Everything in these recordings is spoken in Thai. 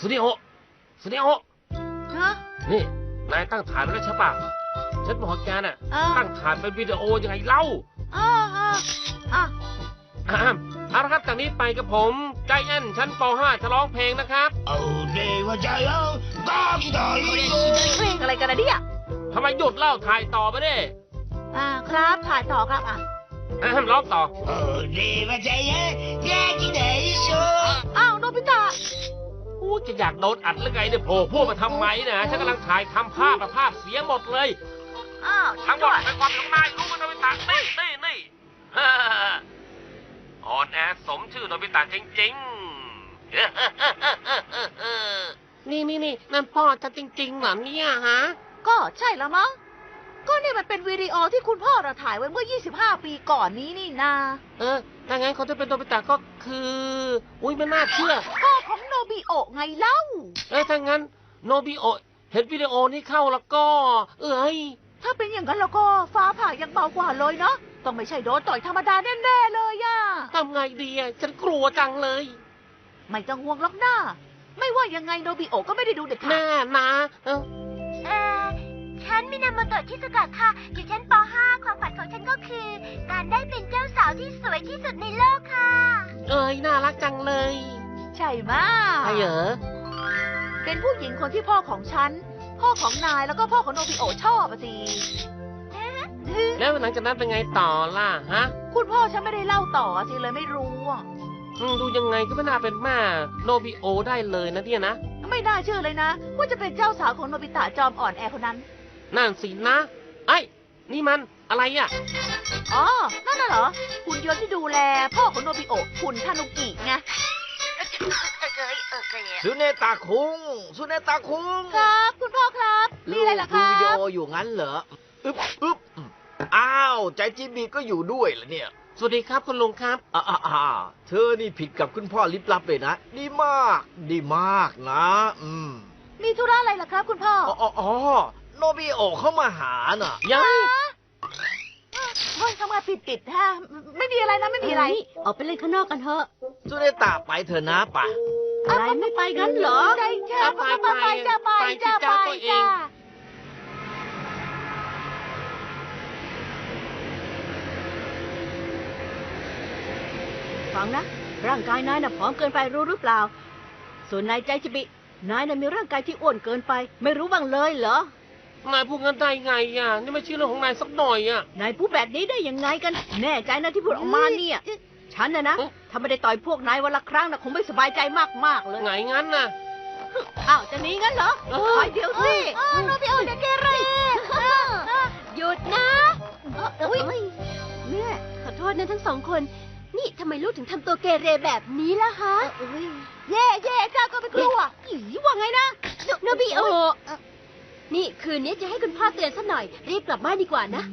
สุนิโอสุนิโอ ฮะ นี่นายตั้งฐานไว้แล้วใช่ปะฉันบอกแกน่ะ เออ ตั้งฐานเป็นวิดีโอยังไงเล่า อ่าอ่าอ่ะ อ่าเอาละครับจากนี้ไปกับผมใจแอนชั้นป .5 จะร้องเพลงนะครับ おではじゃよガキだよ เพลงอะไรกันนะเนี่ย ทำไมหยุดเล่าถ่ายต่อไปดิ อ่าครับถ่ายต่อครับอ่ะ อ่าร้องต่อ おではじゃよガキだよ อ้าวโนบิตะ โอ้ จะอยากโดนอัดหรือไงเนี่ยโผล่พวกมาทำไมนะฉันกำลังถ่ายทำภาพอะภาพเสียหมดเลย อ้าวทั้งหมดเป็นความของนายรู้ไหมโนบิตะนี่นี่นี่ อ่อนแอสมชื่อโนบิตะจริงๆ นี่นี่นี่นั่นพ่อจะจริงๆเหรอเนี่ยฮะ ก็ใช่แล้วมั้ง ก็นี่มันเป็นวิดีโอที่คุณพ่อเราถ่ายไว้เมื่อ 25 ปีก่อนนี้นี่นา เออ ถ้างั้นเขาจะเป็นโนบิตะก็คือ อุ้ยไม่น่าเชื่อ พ่อของโนบิโอะไงเล่า เอ้ยถ้างั้นโนบิโอะเห็นวิดีโอนี้เข้าแล้วก็ เอ้ย ถ้าเป็นอย่างนั้นแล้วก็ฟ้าผ่ายังเบากว่าเลยเนาะ ต้องไม่ใช่โดนต่อยธรรมดาแน่ๆเลยอะทำไงดีอะฉันกลัวจังเลย ไม่ต้องห่วงหรอกนะไม่ว่ายังไงโนบิโอะก็ไม่ได้ดูเด็ดขาแม่ดนะเออเอ่อ ฉันมินาโมโตะชิสกะค่ะ อยู่ชั้นป .5 ความฝันของฉันก็คือ การได้เป็นเจ้าสาวที่สวยที่สุดในโลกค่ะ เอ้ยน่ารักจังเลยใช่ไหมใช่เหรอเป็นผู้หญิงคนที่พ่อของฉัน พ่อของนายแล้วก็พ่อของโนบิโอะชอบอะสิแล้วหลังจากนั้นเป็นไงต่อล่ะฮะคุณพ่อฉันไม่ได้เล่าต่อสิเลยไม่รู้อะอืมดูยังไงก็ไม่น่าเป็นแม่โนบิโอได้เลยนะเนี่ยนะ ไม่น่าเชื่อเลยนะ ว่าจะเป็นเจ้าสาวของโนบิตะจอมอ่อนแอคนนั้น นั่นสินะไอ้ยนี่มันอะไรอะ อ๋อ นั่นน่ะเหรอ หุ่นยนต์ที่ดูแล พ่อของโนบิโอะหุ่นทานุกิไงสุเนตาคุงสุเนตาคุงครับ คุณพ่อครับ มีอะไรล่ะคดูรัวิดีบโออยู่งั้นเหรอ อึ๊บอึ๊บอ้าว ใจจิบีก็อยู่ด้วยเหรอเนี่ย สวัสดีครับคุณลุงครับ อ่าอ่าเธอนี่ผิดกับคุณพ่อลิบลับเลยนะ ดีมาก ดีมากนะ อืม มีธุระอะไรล่ะครับ คุณพ่อ อ๋ออ๋ออ๋อ โนบิโอะเข้ามาหาน่ะ ยัง เฮ้ยทำงานผิดติดๆฮะ ไม่มีอะไรนะไม่มีอะไรออกไปเล่นข้างนอกกันเถอะ สุเนตาไปเถอะนะป่ะอะไรไม่ไปงั้นเหรอ ได้จ้าไปไปไปจ้าไปจ้าไปจ้าฟังนะ ร่างกายนายน่ะผอมเกินไปรู้หรือเปล่า ส่วนนายใจจิบิ นายน่ะมีร่างกายที่อ้วนเกินไป ไม่รู้บ้างเลยเหรอ นายพูดงั้นได้ไงอะนี่ไม่ใช่เรื่องของนายสักหน่อยอะ นายพูดแบบนี้ได้ยังไงกัน แน่ใจนะที่พูดออกมาเนี่ย ฉันน่ะนะเอ๊ะถ้าไม่ได้ต่อยพวกนายวันละครั้งนะคงไม่สบายใจมากๆเลยไงงั้นน่ะอ้าวจะหนีงั้นเหรอเออคอยเดี๋ยวสิโนบิโอะเด็กเกเรหยุดนะอุ้ยแม่ขอโทษนะทั้งสองคน นี่ทำไมลูกถึงทำตัวเกเรแบบนี้ล่ะฮะเย่เย่เจ้าก็ไม่กลัวอีว่าไงนะโนบิโอะ นี่คืนนี้จะให้คุณพ่อเตือนสักหน่อย รีบกลับบ้านดีกว่านะ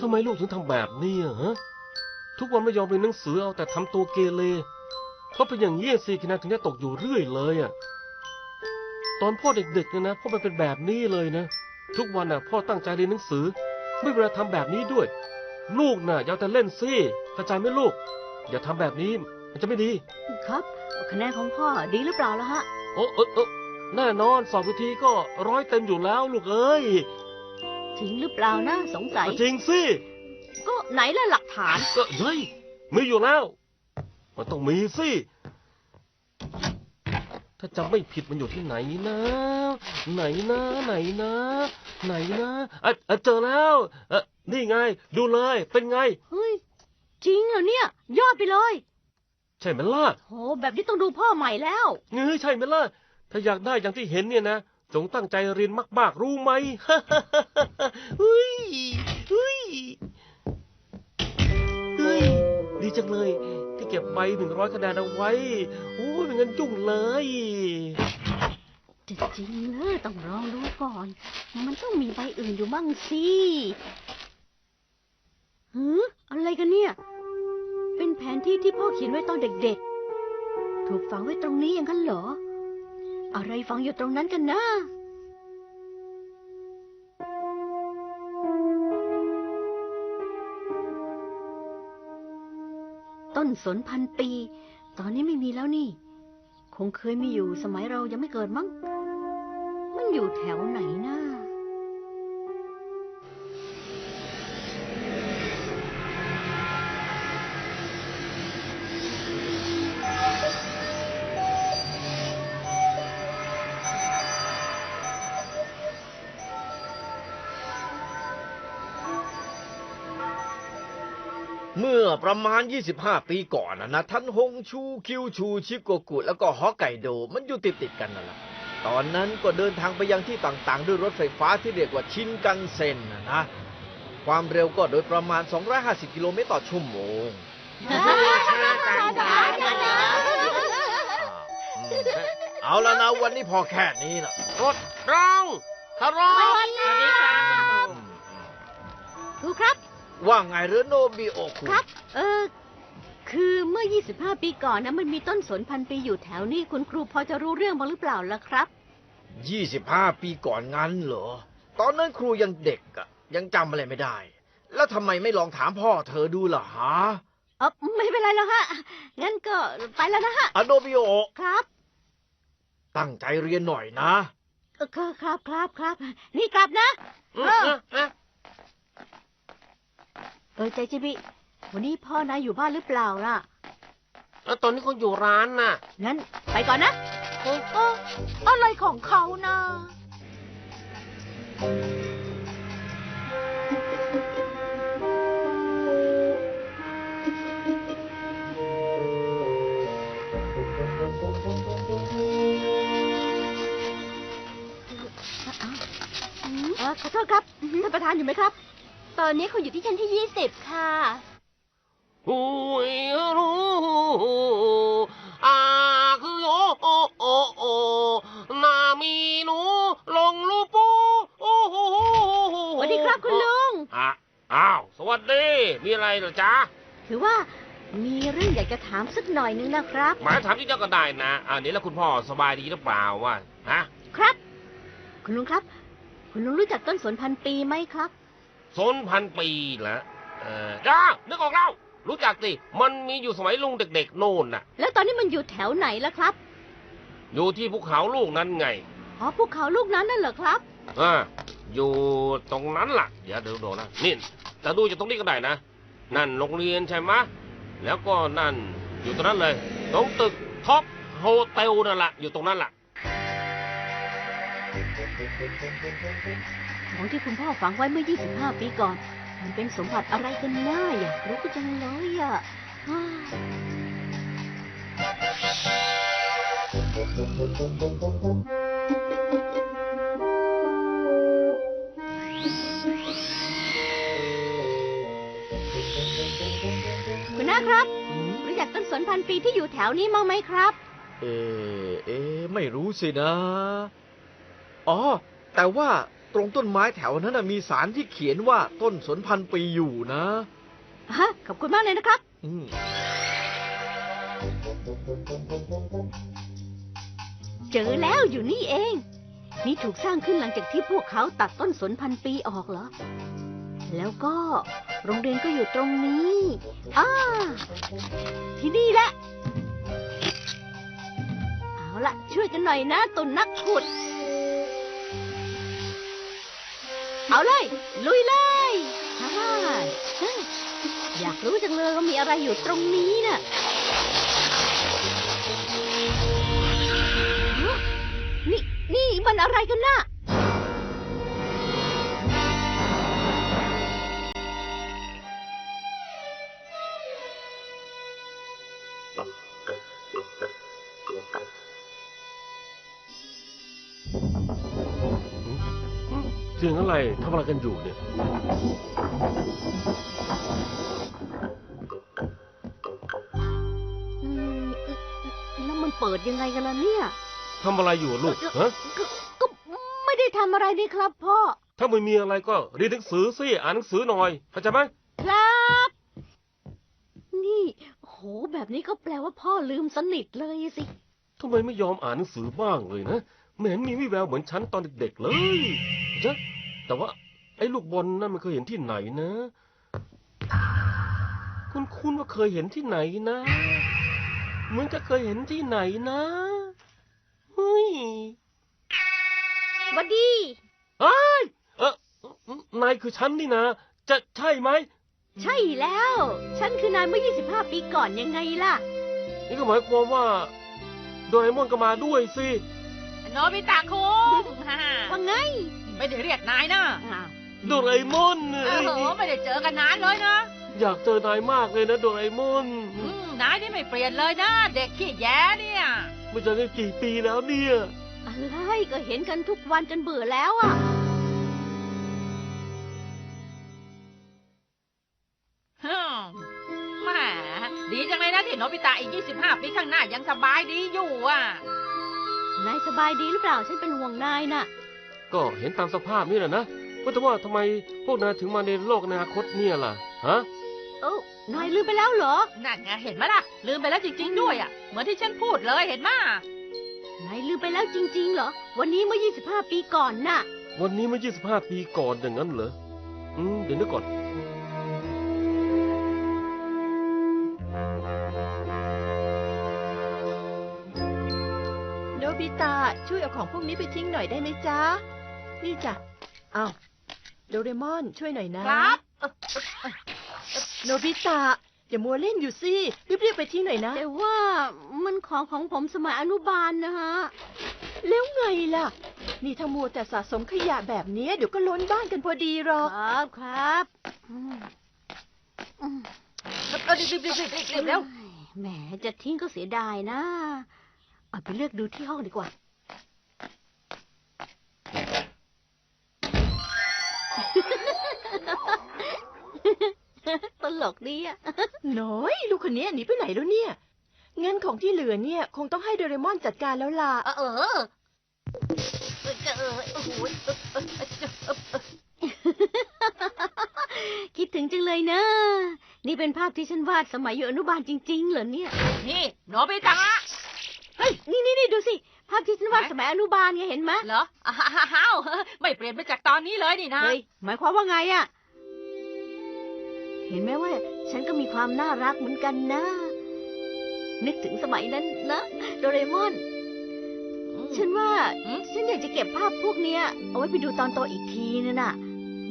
ทำไมลูกถึงทำแบบนี้อะฮะ ทุกวันไม่ยอมเรียนหนังสือเอาแต่ทำตัวเกเรเพราะเป็นอย่างนี้สิคะแนนถึงได้ตกอยู่เรื่อยเลยอะตอนพ่อเด็กๆเนี่ยนะพ่อไม่เป็นแบบนี้เลยนะ ทุกวันน่ะ พ่อตั้งใจเรียนหนังสือ ไม่เวลาทำแบบนี้ด้วย ลูกน่ะอย่าเอาแต่เล่นสิเข้าใจไหมลูก อย่าทำแบบนี้ มันจะไม่ดี ครับคะแนนของพ่อดีหรือเปล่าล่ะฮะ โอ้เออเออแน่นอนสอบวิธีก็ร้อยเต็มอยู่แล้วลูกเอ้ยจริงหรือเปล่านะสงสัยจริงสิก็ไหนล่ะหลักฐาน ก็เฮ้ยมีอยู่แล้ว มันต้องมีสิ ถ้าจำไม่ผิดมันอยู่ที่ไหนนะ ไหนนะ ไหนนะ ไหนนะอะอะเจอแล้วเอะนี่ไง ดูเลยเป็นไง เฮ้ย จริงเหรอเนี่ย ยอดไปเลย ใช่ไหมล่ะโหแบบนี้ต้องดูพ่อใหม่แล้วเงยใช่ไหมล่ะ ถ้าอยากได้อย่างที่เห็นเนี่ยนะ จงตั้งใจเรียนมากๆ รู้ไหมเฮ้ยเฮ้ยเฮ้ย ดีจังเลย ที่เก็บใบหนึ่งร้อยคะแนนเอาไว้โอ้ยเป็นเงินยุ่งเลย จริงๆเลยต้องลองดูก่อน มันต้องมีใบอื่นอยู่บ้างสิหืออะไรกันเนี่ยเป็น แผนที่ที่พ่อเขียนไว้ตอนเด็กๆ ถูกฝังไว้ตรงนี้อย่างนั้นเหรอ อะไรฝังอยู่ตรงนั้นกันนะนสนพันปี ตอนนี้ไม่มีแล้วนี่ คงเคยมีอยู่สมัยเรายังไม่เกิดมั้ง มันอยู่แถวไหนนะ เมื่อประมาณ 25 ปีก่อนนะนะท่านฮงชูคิวชูชิโกกุ แล้วก็ฮอกไกโดมันอยู่ติดติดๆกันนั่นแหละตอนนั้นก็เดินทางไปยังที่ต่างๆ ด้วยรถไฟฟ้าที่เรียกว่าชินกันเซ็นนะนะความเร็วก็โดยประมาณ 250 กิโลเมตรต่อชั่วโมงอืมเอาแล้วนะวันนี้พอแค่นี้นะรถรองคารอสวัสดีครับอืมครูครับ ว่าไงเรือโนบิโอคุครับ เออ คือเมื่อ 25 ปีก่อนนะมันมีต้นสนพันปีอยู่แถวนี้คุณครูพอจะรู้เรื่องบ้างหรือเปล่าล่ะครับ 25 ปีก่อนงั้นเหรอ ตอนนั้นครูยังเด็กอะยังจำอะไรไม่ได้ แล้วทำไมไม่ลองถามพ่อเธอดูล่ะฮะเออไม่เป็นไรแล้วฮะ งั้นก็ไปแล้วนะฮะ อะโนบิโอครับ ตั้งใจเรียนหน่อยนะ เออครับครับครับครับ นี่กลับนะอืมเอออะอะ เออใจจิบิ วันนี้พ่อนายอยู่บ้านหรือเปล่าล่ะ แล้วตอนนี้เขาอยู่ร้านน่ะงั้นไปก่อนนะเอออะไรของเขานะเออขอโทษครับท่านประธานอยู่ไหมครับ ตอนนี้คุณอยู่ที่ชั้นที่ยี่สิบค่ะหูยรู้อาคือโอโอโอโอนามีหนูลงลูปูโอ้โหสวัสดีครับคุณลุง อะอ้าว สวัสดี มีอะไรเหรอจ๊ะคือว่ามีเรื่องอยากจะถามสักหน่อยนึงนะครับ หมายถามที่เจ้าก็ได้นะอันนี้แล้วคุณพ่อสบายดีหรือเปล่าวะฮะ ครับ คุณลุงครับ คุณลุงรู้จักต้นสนพันปีไหมครับ สนพันปีเหรอเออจ้านึกออกแล้ว รู้จักสิมันมีอยู่สมัยลุงเด็กๆโน่นน่ะ แล้วตอนนี้มันอยู่แถวไหนล่ะครับ อยู่ที่ภูเขาลูกนั้นไงอ๋อภูเขาลูกนั้นน่ะเหรอครับ อ่าอยู่ตรงนั้นล่ะ เดี๋ยวเดี๋ยวดูนะนี่แต่ดูจากตรงนี้ก็ได้นะ นั่นโรงเรียนใช่ไหมะแล้วก็นั่นอยู่ตรงนั้นเลย ตรงตึกท็อปโฮเทลนั่นแหละอยู่ตรงนั้นล่ะ ของที่คุณพ่อฝังไว้เมื่อ 25 ปีก่อน มันเป็นสมบัติอะไรกันน่าอยากรู้ก็จังเลยอะอ้าวคุณน้าครับ รู้จักต้นสนพันปีที่อยู่แถวนี้มั้งไหมครับ เอะเอะไม่รู้สินะ อ๋อ แต่ว่า ตรงต้นไม้แถวนั้นนะมีสารที่เขียนว่าต้นสนพันปีอยู่นะฮะขอบคุณมากเลยนะครับ อืมเจอแล้วอยู่นี่เอง นี่ถูกสร้างขึ้นหลังจากที่พวกเขาตัดต้นสนพันปีออกเหรอ แล้วก็โรงเรียนก็อยู่ตรงนี้อ่าที่นี่แหละ เอาละช่วยกันหน่อยนะตุนนักขุด เอาเลย ลุยเลยฮ่าอยากรู้จังเลยว่ามีอะไรอยู่ตรงนี้น่ะนี่ นี่มันอะไรกันน่ะ เสียงอะไรทำอะไรกันอยู่เนี่ย อืมแล้วมันเปิดยังไงกันล่ะเนี่ยทำอะไรอยู่ลูกฮะก็ก็ไม่ได้ทำอะไรนี่ครับพ่อ ถ้าไม่มีอะไรก็เรียนหนังสือสิอ่านหนังสือหน่อยเข้าใจไหมครับ นี่โหแบบนี้ก็แปลว่าพ่อลืมสนิทเลยสิทำไมไม่ยอมอ่านหนังสือบ้างเลยนะไม่เห็นมีวิแววเหมือนฉันตอนเด็กๆเลยจ๊ะ แต่ว่า ไอ้ลูกบอลนั่นมันเคยเห็นที่ไหนนะ คุณคุณว่าเคยเห็นที่ไหนนะ เหมือนจะเคยเห็นที่ไหนนะเฮ้ยหวัดดีเอ้ยเออนายคือฉันนี่นะ จะใช่ไหม ใช่แล้ว ฉันคือนายเมื่อ 25 ปีก่อนยังไงล่ะ นี่ก็หมายความว่า โดเรมอนก็มาด้วยสิ โนบิตะคุงฮ่าว่าไง ไม่ได้เรียกนายนะอ้าวโดเรมอนเอเอ้ยอไม่ได้เจอกันนานเลยนะอยากเจอนายมากเลยนะโดเรมอนอืมนายนี่ไม่เปลี่ยนเลยนะ เด็กขี้แย้เนี่ยไม่เจอกันกี่ปีแล้วเนี่ยอะไรก็เห็นกันทุกวันจนเบื่อแล้วอะฮึมแหมดีจังเลยนะที่โนบิตะอีก 25 ปีข้างหน้ายังสบายดีอยู่อะ นายสบายดีหรือเปล่า ฉันเป็นห่วงนายน่ะ ก็เห็นตามสภาพนี่แหละนะว่าแต่ว่าทำไมพวกนายถึงมาในโลกอนาคตเนี่ยล่ะ ฮะ เอ้านายลืมไปแล้วเหรอ นั่นไงเห็นไหมล่ะ ลืมไปแล้วจริง ๆ ด้วยอะ เหมือนที่ฉันพูดเลยเห็นไหมนายลืมไปแล้วจริง ๆ เหรอ วันนี้เมื่อ 25 ปีก่อนน่ะ วันนี้เมื่อ 25 ปีก่อนอย่างนั้นเหรอ อืม เดี๋ยวนึกก่อน โนบิตะช่วยเอาของพวกนี้ไปทิ้งหน่อยได้ไหมจ๊ะ นี่จ้ะเอาโดเรมอนช่วยหน่อยนะครับโนบิตะอย่ามัวเล่นอยู่สิรีบๆไปทิ้งหน่อยนะ แต่ว่ามันของของผมสมัยอนุบาลนะฮะ แล้วไงล่ะ นี่ถ้ามัวแต่สะสมขยะแบบนี้เดี๋ยวก็ล้นบ้านกันพอดีหรคอกรับครับอืมอืมเออรีบรีบรีบรีบรีบเร็วแหมจะทิ้งก็เสียดายนะ เอาไปเลือกดูที่ห้องดีกว่า ตลกดีอะน้อย ลูกคนนี้หนีไปไหนแล้วเนี่ย เงินของที่เหลือเนี่ย คงต้องให้โดเรมอนจัดการแล้วล่ะ เออเออเออเออโอ้โหเออเออเออเออเออคิดถึงจังเลยนะ นี่เป็นภาพที่ฉันวาดสมัยอยู่อนุบาลจริง ๆ เหรอเนี่ย นี่โนบิตะเฮ้ยนี่นี่นี่ดูสิ ภาพที่ฉันวาดสมัยอนุบาลไงเห็นไหมเหรออ้าวไม่เปลี่ยนไปจากตอนนี้เลยนี่นะเฮ้ยหมายความว่าไงอะ เห็นไหมว่า ฉันก็มีความน่ารักเหมือนกันนะ นึกถึงสมัยนั้นนะโดเรมอน ฉันว่าอืมฉันอยากจะเก็บภาพพวกเนี้ย เอาไว้ไปดูตอนโตอีกทีนึงน่ะ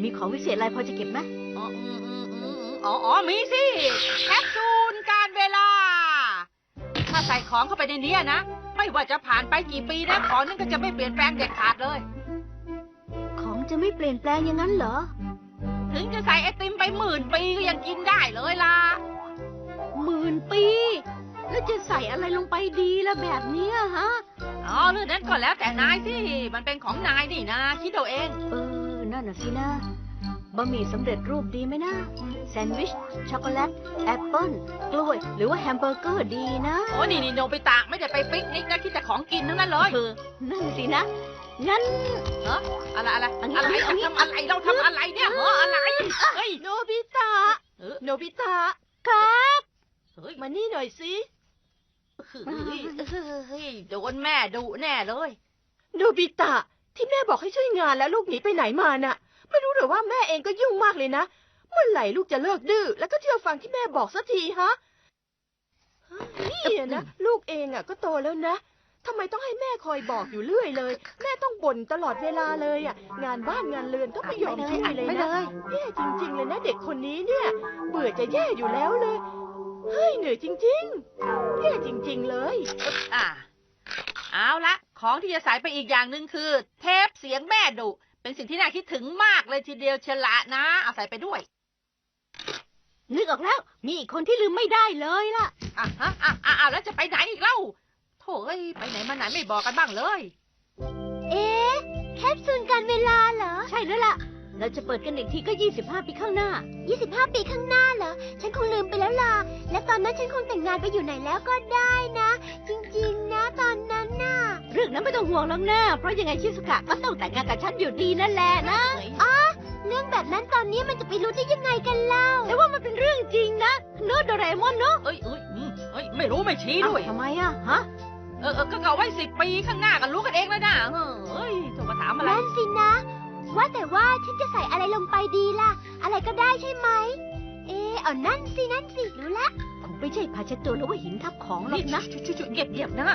มีของวิเศษอะไรพอจะเก็บไหมอ๋ออืมอืมอืมอืมอ๋ออ๋อ มีสิแคปซูลการเวลา ถ้าใส่ของเข้าไปในนี้นะ ไม่ว่าจะผ่านไปกี่ปีนะ ของนั้นก็จะไม่เปลี่ยนแปลงเด็ดขาดเลย ของจะไม่เปลี่ยนแปลงอย่างนั้นเหรอ ถึงจะใส่ไอติมไปหมื่นปีก็ยังกินได้เลยล่ะ หมื่นปี แล้วจะใส่อะไรลงไปดีละแบบเนี้ยฮะ อ๋อเรื่องนั้นก็แล้วแต่นายสิ มันเป็นของนายนี่นะ คิดเอาเอง เออ นั่นน่ะสินะ บะหมี่สำเร็จรูปดีไหมนะ แซนด์วิช ช็อกโกแลต แอปเปิ้ล กล้วย หรือว่าแฮมเบอร์เกอร์ดีนะ โอ้นี่นี่โนไปตะไม่ได้ไปปิกนิกนะคิดแต่ของกินทั้งนั้นเลยเออนั่นสินะ งั้น เอออะไรอะไรอันนี้อะไรอันนี้ทำอะไรเราทำอะไรเนี่ยเหรออะไรเฮ้ยโนบิตะเออโนบิตะครับเฮ้ยมานี่หน่อยสิเฮ้ยเฮ้ยโดนแม่ดุแน่เลย โนบิตะที่แม่บอกให้ช่วยงานแล้วลูกหนีไปไหนมาน่ะ ไม่รู้หรือว่าแม่เองก็ยุ่งมากเลยนะ เมื่อไหร่ลูกจะเลิกดื้อแล้วก็เชื่อฟังที่แม่บอกสักทีฮะนี่อะนะ ลูกเองอะ ก็โตแล้วนะทำไมต้องให้แม่คอยบอกอยู่เรื่อยเลย แม่ต้องบ่นตลอดเวลาเลยอะ งานบ้านงานเรือนก็ไม่ยอมช่วยเลยไม่นะเลยแย่จริง ๆ เลยนะเด็กคนนี้เนี่ย เบื่อจะแย่อยู่แล้วเลยเฮ้ยเหนื่อยจริงๆแย่จริง ๆ เลย อะเอาละ ของที่จะใส่ไปอีกอย่างหนึ่งคือ เทปเสียงแม่ดุ เป็นสิ่งที่น่าคิดถึงมากเลยทีเดียวเชยวละนะเอาใส่ไปด้วย นึกออกแล้ว มีอีกคนที่ลืมไม่ได้เลยล่ะอะฮะอะอะอะแล้วจะไปไหนอีกเล่าโถ่เอ้ยไปไหนมาไหนไม่บอกกันบ้างเลย เอ๊ะ แคปซูลการเวลาเหรอ ใช่แล้วล่ะ เราจะเปิดกันอีกทีก็ 25 ปีข้างหน้า 25 ปีข้างหน้าเหรอ ฉันคงลืมไปแล้วล่ะ และตอนนั้นฉันคงแต่งงานไปอยู่ไหนแล้วก็ได้นะ จริงๆนะตอนนั้นน่ะเรื่องนั้นไม่ต้องห่วงหรอกนะเพราะยังไงชิสุกะก็ต้องแต่งงานกับฉันอยู่ดีนั่นแหละนะเรื่องแบบนั้นตอนนี้มันจะไปรู้ได้ยังไงกันเล่าแต่ว่ามันเป็นเรื่องจริงนะเนอะโดราเอมอนเนอะเอ้ยเอ้ยอืมเอ้ยไม่รู้ไม่ชี้ด้วยอ้าวทำไมอะฮะเออเออก็เก่าไว้สิบปีข้างหน้ากันรู้กันเองแล้วนะเฮ้ยจะมาถามอะไร นั่นสินะ ว่าแต่ว่าฉันจะใส่อะไรลงไปดีล่ะ อะไรก็ได้ใช่ไหม เอะเอานั่นสินั่นสิรู้ละคง ไม่ใช่ผ้าเช็ดตัวหรือว่าหินทับของหรอกนะชุชุชุเงียบเงียบๆนะ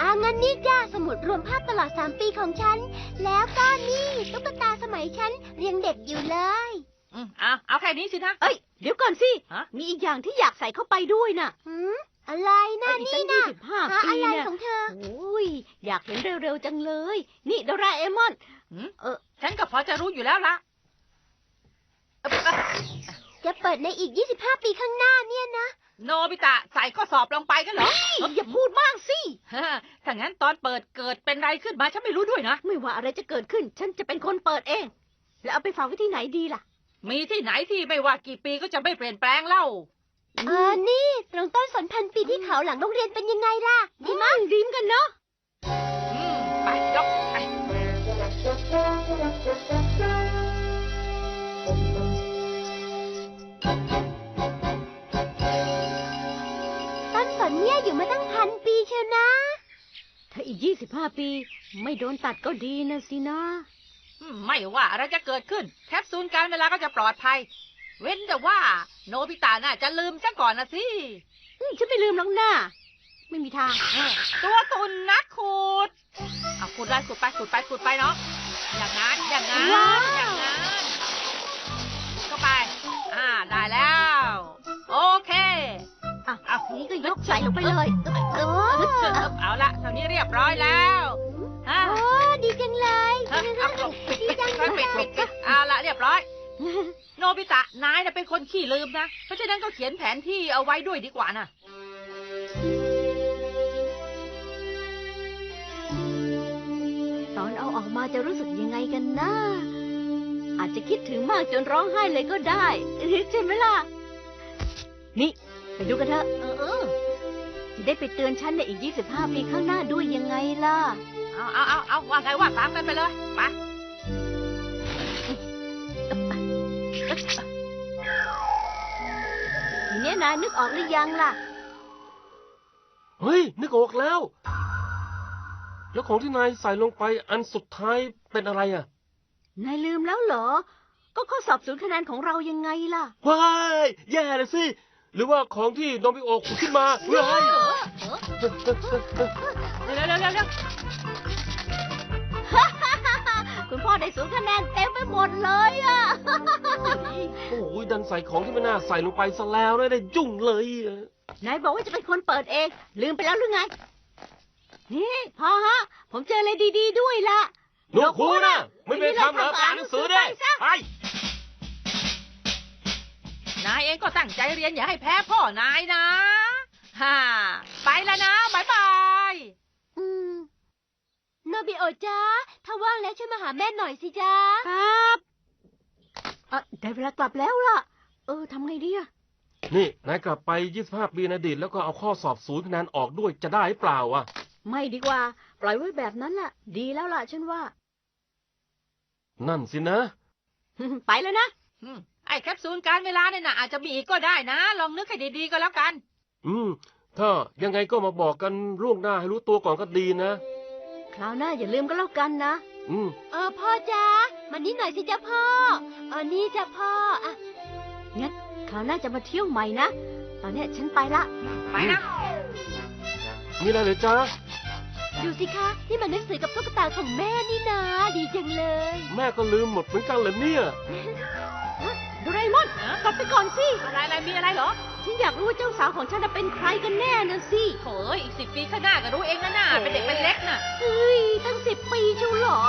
อางั้นนี่จ้าสมุดรวมภาพตลอด 3 ปีของฉัน แล้วก็นี่ตุ๊กตาสมัยฉันเรียงเด็กอยู่เลย อืมเอาเอาแค่นี้สินะ เอ้ย เดี๋ยวก่อนสิ ฮะ มีอีกอย่างที่อยากใส่เข้าไปด้วยน่ะหืมอะไรนะเอ้ยอีกนี่ตั้งนะยี่สิบห้าหาปีอะไรเนี่ยของเธอ โอ้ยอยากเห็นเร็วๆจังเลย นี่โดราเอมอนหืมเออฉันก็พอจะรู้อยู่แล้วละเอ่อเอ่อ จะเปิดในอีก 25 ปีข้างหน้าเนี่ยนะ โนบิตะใส่ข้อสอบลงไปกันเหรออย่าพูดมากสิ ฮ่าถ้างั้นตอนเปิดเกิดเป็นไรขึ้นมาฉันไม่รู้ด้วยนะ ไม่ว่าอะไรจะเกิดขึ้น ฉันจะเป็นคนเปิดเอง แล้วเอาไปฝากไว้ที่ไหนดีล่ะ มีที่ไหนที่ไม่ว่ากี่ปีก็จะไม่เปลี่ยนแปลงเล่า เออ นี่ ตรงต้นสนพันปีที่เขาหลังโรงเรียนเป็นยังไงล่ะ ดีมากดีมกันเนาะ อืม ไปยกไป อยู่มาตั้งพันปีเชียวนะ ถ้าอีกยี่สิบห้าปี ไม่โดนตัดก็ดีนะสินะอืมไม่ว่าอะไรจะเกิดขึ้น แคปซูลการเวลาก็จะปลอดภัย เว้นแต่ว่า โนบิตะน่าจะลืมซะก่อนนะสิอืมฉันไม่ลืมหรอกนะไม่มีทางเออตัวตุนนักขุดเอาขุดเลยขุดไปขุดไปขุดไปเนาะอย่างนั้นอย่างนั้นว้าวอย่างนั้นเข้าไป อ่าได้แล้ว ทีนี้ก็ยกใส่ลงไปเลยโอ้เอาละเท่านี้เรียบร้อยแล้วฮะโอ้ดีจังเลยฮะเอาปิดปิดปิดปิดปิดปิดปิดเอาละเรียบร้อย โนบิตะนายน่ะเป็นคนขี้ลืมนะ เพราะฉะนั้นก็เขียนแผนที่เอาไว้ด้วยดีกว่าน่ะตอนเอาออกมาจะรู้สึกยังไงกันนะอาจจะคิดถึงมากจนร้องไห้เลยก็ได้ใช่ไหมล่ะ นี่ ไปดูกันเถอะ เออเออจะได้ไปเตือนฉันในอีก 25 ปีข้างหน้าด้วยยังไงล่ะ เอาเอาเอาเอาว่าไงว่าตามกันไปเลยไปทีเนี้ยนายนึกออกหรือยังล่ะ เฮ้ย นึกออกแล้ว แล้วของที่นายใส่ลงไปอันสุดท้ายเป็นอะไรอะ นายลืมแล้วเหรอ ก็ข้อสอบศูนย์คะแนนของเรายังไงล่ะ ว้าย แย่เลยสิ หรือว่าของที่โนบิโอะขุดขึ้นมาเฮ้ยเร็วเร็วเร็วเร็วคุณพ่อได้ศูนย์คะแนนเต็มไปหมดเลยอะ โอ้ยดันใส่ของที่ไม่น่าใส่ลงไปซะแล้วนะได้ยุ่งเลยอะนายบอกว่าจะเป็นคนเปิดเอง ลืมไปแล้วหรือไง นี่พ่อฮะ ผมเจออะไรดี ๆ ด้วยล่ะหนูครูนะไม่ไปทำเหรออ่านหนังสือได้ไอ้ นายเองก็ตั้งใจเรียนอย่าให้แพ้พ่อนายนะฮ่าไปแล้วนะบายบาย อืมโนบิโอจ้าถ้าว่างแล้วช่วยมาหาแม่หน่อยสิจ้าครับเอ่อได้เวลากลับแล้วล่ะ เออทำไงดีอะนี่นายกลับไป25ปีในอดีตแล้วก็เอาข้อสอบศูนย์คะแนนออกด้วยจะได้หรือเปล่าอะ ไม่ดีกว่า ปล่อยไว้แบบนั้นล่ะ ดีแล้วล่ะฉันว่า นั่นสินะ ไปแล้วนะ อืม ไอ้แคปซูลการเวลาเนี่ยนะอาจจะมีอีกก็ได้นะ ลองนึกให้ดีๆก็แล้วกัน อืม ถ้ายังไงก็มาบอกกันล่วงหน้าให้รู้ตัวก่อนก็ดีนะ คราวหน้าอย่าลืมก็แล้วกันนะ อืม เออพ่อจ้ามานี่หน่อยสิจ้าพ่อ เออนี่จ้าพ่ออะงั้นคราวหน้าจะมาเที่ยวใหม่นะ ตอนเนี้ยฉันไปละ ไปนะมีอะไรเหรือจ๊ะ ดูสิคะนี่มันหนังสือกับตุ๊กตาของแม่นี่นะดีจังเลย แม่ก็ลืมหมดเหมือนกันเหรอเนี่ย กลับไปก่อนสิ อะไรอะไรมีอะไรเหรอฉันอยากรู้ว่าเจ้าสาวของฉันน่ะเป็นใครกันแน่นะสิ โถ่อีกสิบปีข้างหน้าก็รู้เองนะน่าเป็นเด็กเป็นเล็กน่ะ เฮ้ย ตั้งสิบปีเชียวเหรอ